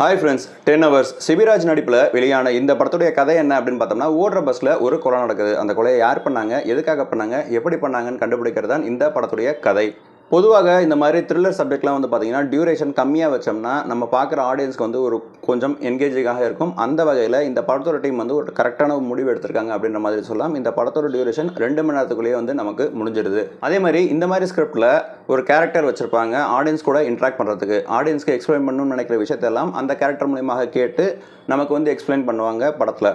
Hi friends ten hours Shivaraj நடிப்பில் வெளியான இந்த படத்துடைய கதை என்ன அப்படின்னு பார்த்தோம்னா ஓடுற பஸ்ஸில் ஒரு கொலை நடக்குது. அந்த கொலையை யார் பண்ணாங்க? எதுக்காக பண்ணாங்க? எப்படி பண்ணாங்கன்னு கண்டுபிடிக்கிறது தான் இந்த படத்துடைய கதை. பொதுவாக இந்த மாதிரி த்ரில்லர் சப்ஜெக்ட்லாம் வந்து பார்த்தீங்கன்னா டியூரேஷன் கம்மியாக வச்சோம்னா நம்ம பார்க்குற ஆடியன்ஸ்க்கு வந்து ஒரு கொஞ்சம் என்கேஜிங்காக இருக்கும். அந்த வகையில் இந்த படத்தோட டீம் வந்து ஒரு கரெக்டான ஒரு முடிவு எடுத்திருக்காங்க அப்படின்ற மாதிரி சொல்லலாம். இந்த படத்தோட டியூரேஷன் ரெண்டு மணி நேரத்துக்குள்ளேயே வந்து நமக்கு முடிஞ்சிடுது அதே மாதிரி இந்த மாதிரி ஸ்கிரிப்டில் ஒரு கேரக்டர் வச்சுருப்பாங்க. ஆடியன்ஸ் கூட இன்ட்ராக்ட் பண்ணுறதுக்கு ஆடியன்ஸ்க்கு எக்ஸ்பிளைன் பண்ணணும்னு நினைக்கிற விஷயத்தெல்லாம் அந்த கேரக்டர் மூலியமாக கேட்டு நமக்கு வந்து எக்ஸ்பிளைன் பண்ணுவாங்க படத்தில்.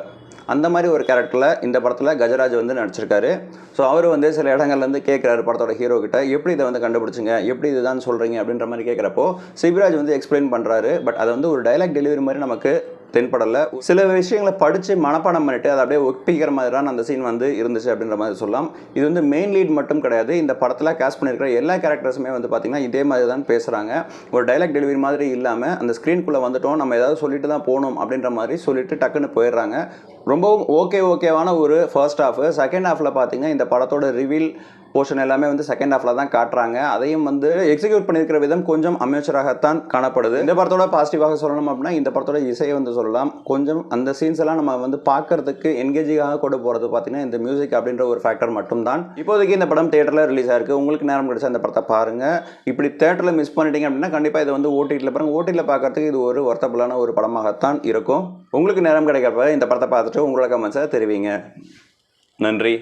அந்த மாதிரி ஒரு கேரக்டரில் இந்த படத்தில் கஜராஜ் வந்து நடிச்சிருக்காரு. ஸோ அவர் வந்து சில இடங்கள்லேருந்து கேட்குறாரு படத்தோட ஹீரோ கிட்ட எப்படி இதை வந்து கண்டுபிடிச்சிங்க? எப்படி இதுதான் சொல்கிறீங்க அப்படின்ற மாதிரி கேட்குறப்போ சிவராஜ் வந்து எக்ஸ்பிளைன் பண்ணுறாரு பட் அதை வந்து ஒரு டைலாக் டெலிவரி மாதிரி நமக்கு தென்படலை. சில விஷயங்களை படித்து மனப்பாடம் பண்ணிட்டு அதை அப்படியே ஒப்பிக்கிற மாதிரி தான் அந்த சீன் வந்து இருந்துச்சு அப்படின்ற மாதிரி சொல்லலாம். இது வந்து மெயின் லீட் மட்டும் கிடையாது. இந்த படத்தில் கேஸ்ட் பண்ணியிருக்கிற எல்லா கேரக்டர்ஸுமே வந்து பார்த்திங்கன்னா இதே மாதிரி தான் பேசுகிறாங்க ஒரு டைலாக் டெலிவரி மாதிரி இல்லாமல் அந்த ஸ்க்ரீன்குள்ளே வந்துட்டோம். நம்ம ஏதாவது சொல்லிட்டு தான் போகணும் அப்படின்ற மாதிரி சொல்லிட்டு டக்குன்னு போயிடுறாங்க. ரொம்பவும் ஓகே ஓகேவான ஒரு ஃபர்ஸ்ட் ஹாஃப் செகண்ட் ஹாஃபில் பார்த்திங்கன்னா இந்த படத்தோட ரிவீல் போர்ஷன் எல்லாமே வந்து செகண்ட் ஹாஃப்ல தான் காட்டுறாங்க. அதையும் வந்து எக்ஸிக்யூட் பண்ணியிருக்கிற விதம் கொஞ்சம் அமைச்சராகத்தான் காணப்படுது. இந்த படத்தோட பாசிட்டிவாக சொல்லணும் அப்படின்னா இந்த படத்தோட இசையை வந்து சொல்லலாம். கொஞ்சம் அந்த சீன்ஸ் எல்லாம் நம்ம வந்து பார்க்கறதுக்கு என்கேஜிங்காக கொண்டு போகிறது பார்த்தீங்கன்னா இந்த மியூசிக் அப்படின்ற ஒரு ஃபேக்டர் மட்டும்தான். இப்போதைக்கு இந்த படம் தேட்டரில் ரிலீஸ் ஆயிருக்கு. உங்களுக்கு நேரம் கிடைச்சா இந்த படத்தை பாருங்கள் இப்படி தேட்டரில் மிஸ் பண்ணிட்டீங்க அப்படின்னா கண்டிப்பாக இதை வந்து ஓடிடியில் பாருங்க. ஓடிடியில் பார்க்கறதுக்கு இது ஒரு ஒர்த்தபுளான ஒரு படமாகத்தான் இருக்கும். உங்களுக்கு நேரம் கிடைக்கிறப்ப இந்த படத்தை பார்த்துட்டு உங்களோட கமெண்ட்ஸை தெரிவிங்க. நன்றி.